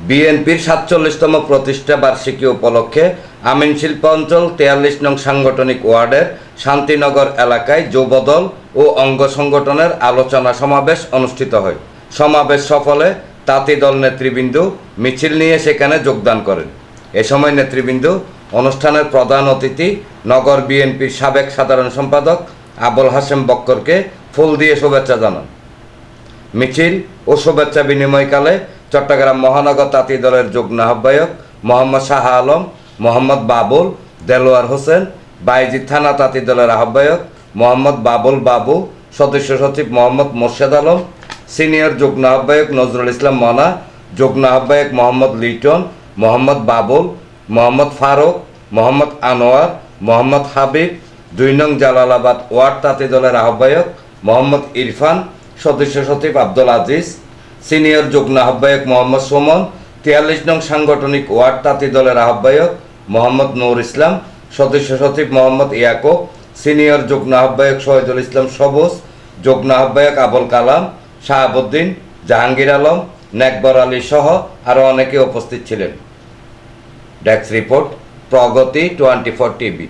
বিএনপির সাতচল্লিশতম প্রতিষ্ঠা বার্ষিকী উপলক্ষে আমিন শিল্পাঞ্চল তেয়াল্লিশ নং সাংগঠনিক ওয়ার্ডের শান্তিনগর এলাকায় যুবদল ও অঙ্গ সংগঠনের আলোচনা সমাবেশ অনুষ্ঠিত হয়। সমাবেশ সফলে তাঁতি দল নেতৃবৃন্দ মিছিল নিয়ে সেখানে যোগদান করেন। এ সময় নেতৃবৃন্দ, অনুষ্ঠানের প্রধান অতিথি, নগর বিএনপির সাবেক সাধারণ সম্পাদক আবুল হাসেম বক্করকে ফুল দিয়ে শুভেচ্ছা জানান। মিছিল ও শুভেচ্ছা বিনিময়কালে চট্টগ্রাম মহানগর তাঁতি দলের যুগ্ম আহ্বায়ক মোহাম্মদ শাহ আলম, মোহাম্মদ বাবুল, দেলোয়ার হোসেন বাইজিদ থানা তাঁতি দলের আহ্বায়ক মোহাম্মদ বাবুল বাবু, সদস্য সচিব মোহাম্মদ মোর্শেদ আলম, সিনিয়র যুগ্ম আহ্বায়ক নজরুল ইসলাম মনা, যুগ্ম আহ্বায়ক মোহাম্মদ লিটন, মোহাম্মদ বাবুল, মোহাম্মদ ফারুক, মোহাম্মদ আনোয়ার, মোহাম্মদ হাবিব, দুই নং জালালাবাদ ওয়ার্ড তাঁতি দলের আহ্বায়ক মোহাম্মদ ইরফান, সদস্য সচিব আব্দুল আজিজ সিনিয়র যুগ্ম আহ্বায়ক মোহাম্মদ সুমন, তিয়াল্লিশ নং সাংগঠনিক ওয়ার্ড তাঁতি দলের আহ্বায়ক মোহাম্মদ নূর ইসলাম, সদস্য সচিব মোহাম্মদ ইয়াকুব, সিনিয়র যুগ্ম আহ্বায়ক শহীদুল ইসলাম সবুজ, যুগ্ম আহ্বায়ক আবুল কালাম, শাহাবুদ্দিন, জাহাঙ্গীর আলম, নেকবর আলী সহ আরও অনেকে উপস্থিত ছিলেন। Desk report, Pragati twenty four TV.